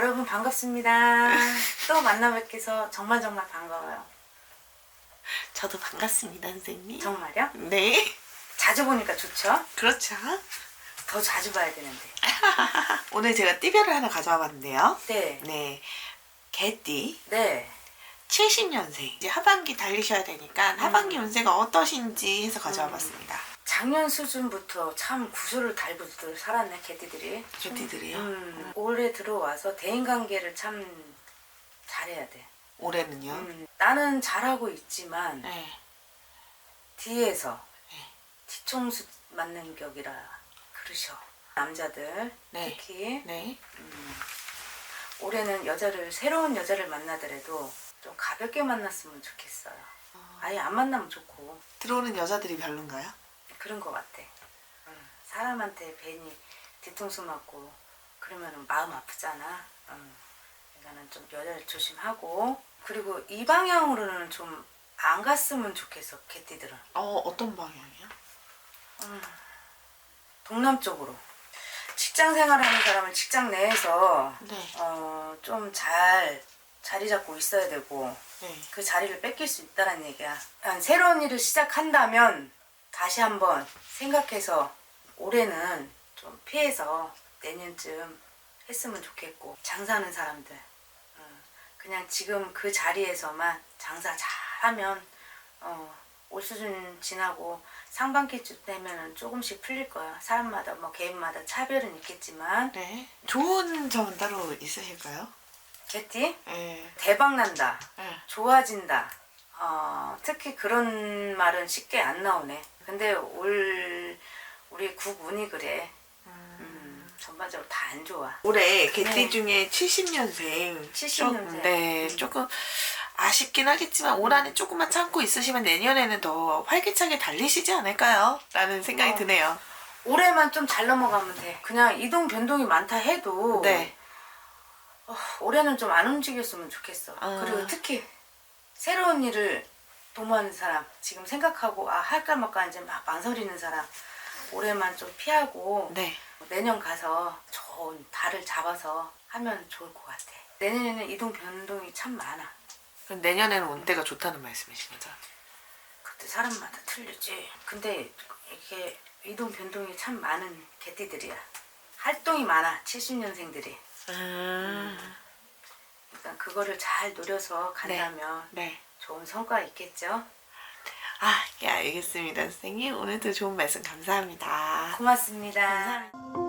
여러분 반갑습니다. 또 만나 뵙게서 정말 정말 반가워요. 저도 반갑습니다, 선생님. 정말요? 네. 자주 보니까 좋죠? 그렇죠. 더 자주 봐야 되는데. 오늘 제가 띠별을 하나 가져와 봤는데요. 네. 네. 개띠 네. 70년생. 이제 하반기 달리셔야 되니까 하반기 운세가 어떠신지 해서 가져와 음. 봤습니다. 작년 수준부터 참 구슬을 달고들 살았네 개띠들이. 개띠들이요. 음, 올해 들어와서 대인관계를 참 잘해야 돼. 올해는요. 음, 나는 잘하고 있지만 네. 뒤에서 네. 뒤통수 맞는 격이라 그러셔. 남자들 네. 특히 네. 올해는 여자를 새로운 여자를 만나더라도 좀 가볍게 만났으면 좋겠어요. 아예 안 만나면 좋고 들어오는 여자들이 별론가요? 그런 것 같아. 음, 사람한테 괜히 뒤통수 맞고 그러면 마음 아프잖아. 음, 그러니까는 좀 여자를 조심하고 그리고 이 방향으로는 좀 안 갔으면 좋겠어 개띠들은 어, 어떤 방향이요? 동남 쪽으로 직장 생활하는 사람은 직장 내에서 네. 어, 좀 잘 자리 잡고 있어야 되고 네. 그 자리를 뺏길 수 있다는 얘기야. 아, 새로운 일을 시작한다면 다시 한번 생각해서 올해는 좀 피해서 내년쯤 했으면 좋겠고 장사하는 사람들 음, 그냥 지금 그 자리에서만 장사 잘하면 어, 올 수준 지나고 상반기쯤 되면은 조금씩 풀릴 거야. 사람마다 뭐 개인마다 차별은 있겠지만 네. 좋은 점은 따로 있으실까요? 개띠 네. 대박 난다. 네. 좋아진다. 어, 특히 그런 말은 쉽게 안 나오네. 근데 올 우리 국운이 그래. 음, 전반적으로 다 안 좋아. 올해 개띠 네. 중에 70년생. 70년생. 네, 조금 아쉽긴 하겠지만 올 한해 조금만 참고 있으시면 내년에는 더 활기차게 달리시지 않을까요? 라는 생각이 어. 드네요. 올해만 좀 잘 넘어가면 돼. 그냥 이동 변동이 많다 해도 네. 어, 올해는 좀 안 움직였으면 좋겠어. 아. 그리고 특히 새로운 일을 도모하는 사람, 지금 생각하고 아 할까 말까 이제 막 망설이는 사람, 올해만 좀 피하고 네. 내년 가서 좋은 달을 잡아서 하면 좋을 것 같아. 내년에는 이동 변동이 참 많아. 그럼 내년에는 운때가 좋다는 말씀이신 거죠? 그때 사람마다 틀리지. 근데 이게 이동 변동이 참 많은 개띠들이야. 활동이 많아. 70년생들이. 음. 그러니까 그거를 잘 노려서 간다면 네. 좋은 성과 있겠죠. 아, 예, 알겠습니다. 선생님. 오늘도 좋은 말씀 감사합니다. 고맙습니다. 감사합니다.